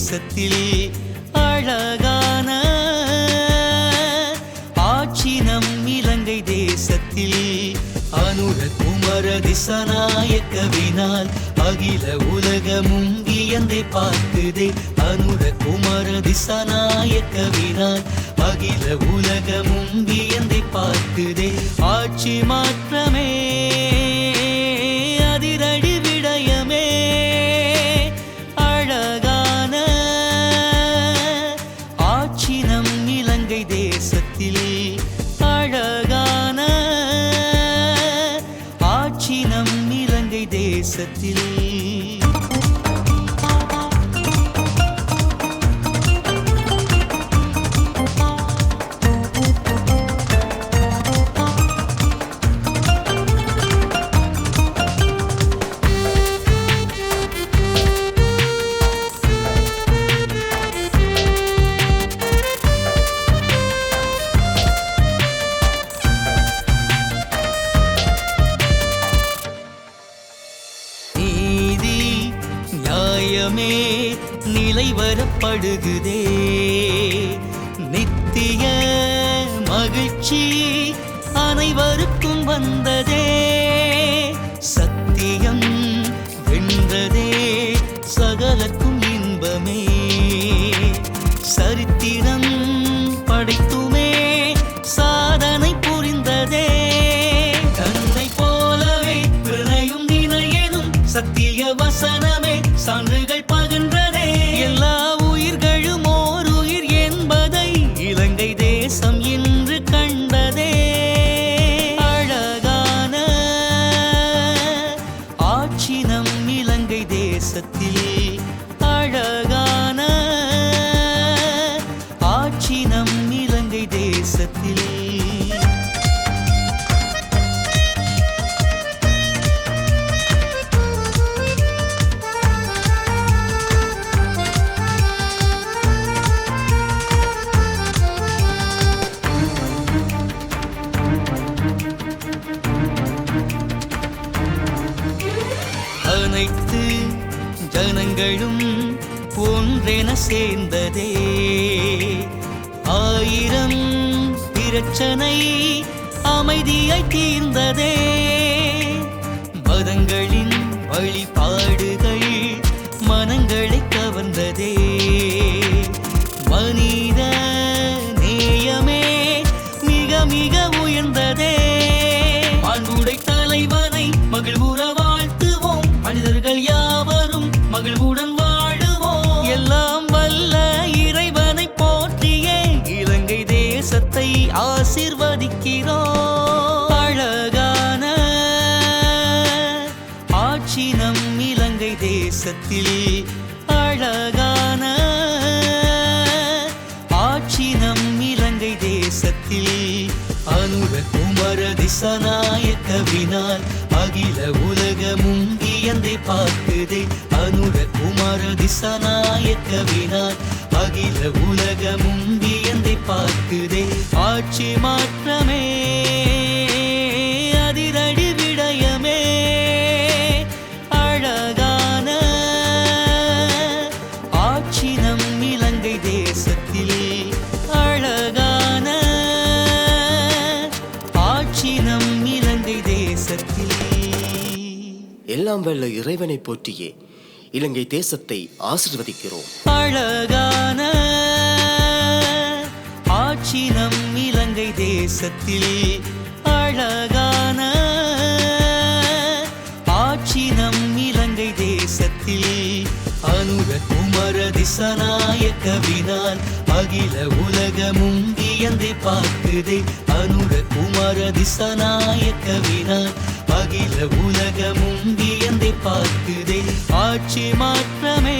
தேசத்தில் அழகான ஆட்சி நம் இலங்கை தேசத்தில். அனுர குமர திசநாயக்கவினால் அகில உலகமும் வியந்தை பார்க்குதே. அனுர குமர திசநாயக்கவினால் அகில உலகமும் வியந்தை பார்க்குதே. ஆட்சி மாற்றமே நியாயமே நிலை வரப்படுகுதே. நித்திய மகிழ்ச்சி அனைவருக்கும் வந்ததே. அழைத்து ஜனங்களும் ஒன்றென சேர்ந்ததே. ஆயிரம் பிரச்சனை அமைதியை தீர்ந்ததே. மதங்களின் வழிபாடுகள் ஆசிர்வதிக்கிறோம். அழகான ஆட்சி நம் இலங்கை தேசத்தில். அழகான ஆட்சி நம் இலங்கை தேசத்தில். அனுர குமர திசநாயக்கவினால் அகில உலகமும் வியந்தை பார்க்குதே. அனுர குமர திசநாயக்கவினால் அகில உலகமும் ஆட்சி மாற்றமே அதிரடி விடயமே. அழகான ஆட்சி நம் இலங்கை தேசத்தில் அழகான ஆட்சி நம் இலங்கை தேசத்தில். எல்லாம் வல்ல இறைவனை போற்றியே இலங்கை தேசத்தை ஆசிர்வதிக்கிறோம். அழகான தேசத்தில் அழகான ஆட்சி நம் இலங்கை தேசத்தில். அனுர குமர திசநாயக்கவினால் அகில உலகமும் வியந்தை பார்க்குதே. அனுர குமர திசநாயக்கவினால் அகில உலகமும் வியந்தை பார்க்குதே. ஆட்சி மாற்றமே.